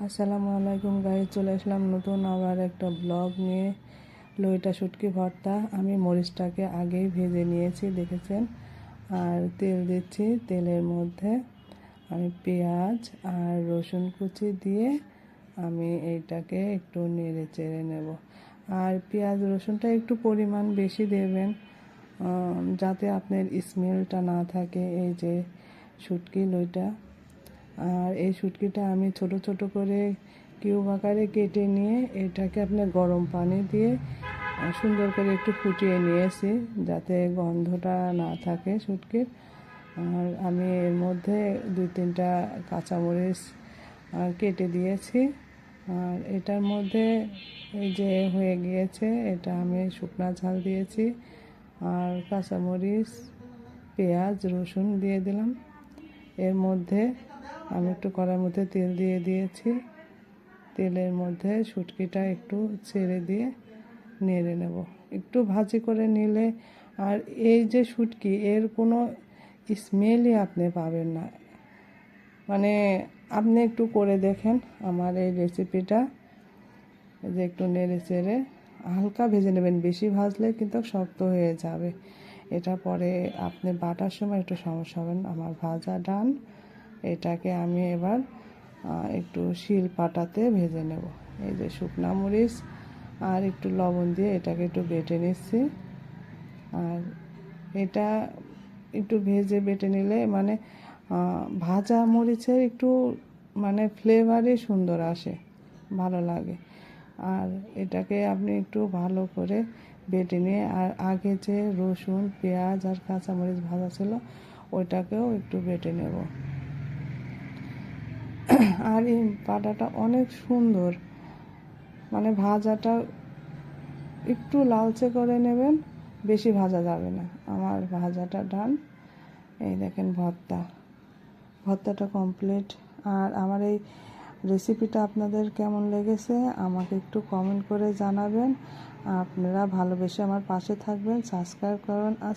আসসালামু আলাইকুম গাইজ, চলে আসলাম নতুন আবার একটা ব্লগ নিয়ে। লইটা, শুটকি, ভর্তা, আমি মরিচটাকে আগেই ভেজে নিয়েছি, দেখেছেন? আর তেল দিচ্ছি, তেলের মধ্যে আমি পেঁয়াজ আর রসুন কুচি দিয়ে আমি এইটাকে একটু নেড়ে চেড়ে নেব। আর পেঁয়াজ, রসুনটা একটু পরিমাণ বেশি দেবেন যাতে আপনার স্মেলটা না থাকে। এই যে শুটকি, লইটা আর এই শুটকিটা আমি ছোট ছোট করে কিউব আকারে কেটে নিয়ে এটাকে আপনার গরম পানি দিয়ে সুন্দর করে একটু ফুটিয়ে নিয়েছি যাতে গন্ধটা না থাকে শুটকির। আর আমি এর মধ্যে দুই তিনটা কাঁচামরিচ কেটে দিয়েছি। আর এটার মধ্যে যে হয়ে গিয়েছে, এটা আমি শুকনা ঝাল দিয়েছি। আর কাঁচামরিচ, পেঁয়াজ, রসুন দিয়ে দিলাম। এর মধ্যে আমি একটু কড়ার মধ্যে তেল দিয়ে দিয়েছি। তেলের মধ্যে শুটকিটা একটু ছেড়ে দিয়ে নেড়ে নেব। একটু ভাজি করে নিলে আর এই যে শুটকি, এর কোনো স্মেলই আপনি পাবেন না। মানে আপনি একটু করে দেখেন আমার এই রেসিপিটা যে একটু নেড়ে চেড়ে হালকা ভেজে নেবেন, বেশি ভাজলে কিন্তু শক্ত হয়ে যাবে। এটা পরে আপনি বাটার সময় একটু সমস্যা হবেন আমার ভাজা ডান এটাকে আমি এবার একটু শিল পাটাতে ভেজে নেব। এই যে শুকনা মরিচ আর একটু লবণ দিয়ে এটাকে একটু বেটে নিচ্ছি। আর এটা একটু ভেজে বেটে নিলে মানে ভাজা মরিচের একটু মানে ফ্লেভারই সুন্দর আসে, ভালো লাগে। আর এটাকে আপনি একটু ভালো করে বেটে নিয়ে, আর আগে যে রসুন, পেঁয়াজ আর কাঁচামরিচ ভাজা ছিল, ওইটাকেও একটু বেটে নেব। আর এই পাটাটা অনেক সুন্দর। মানে ভাজাটা একটু লালচে করে নেবেন, বেশি ভাজা যাবে না। আমার ভাজাটা ডান। এই দেখেন ভর্তা। ভর্তাটা কমপ্লিট আর আমার এই রেসিপিটা আপনাদের কেমন লেগেছে, আমাকে একটু কমেন্ট করে জানাবেন। আপনারা ভালোবেসে আমার পাশে থাকবেন সাবস্ক্রাইব করবেন আর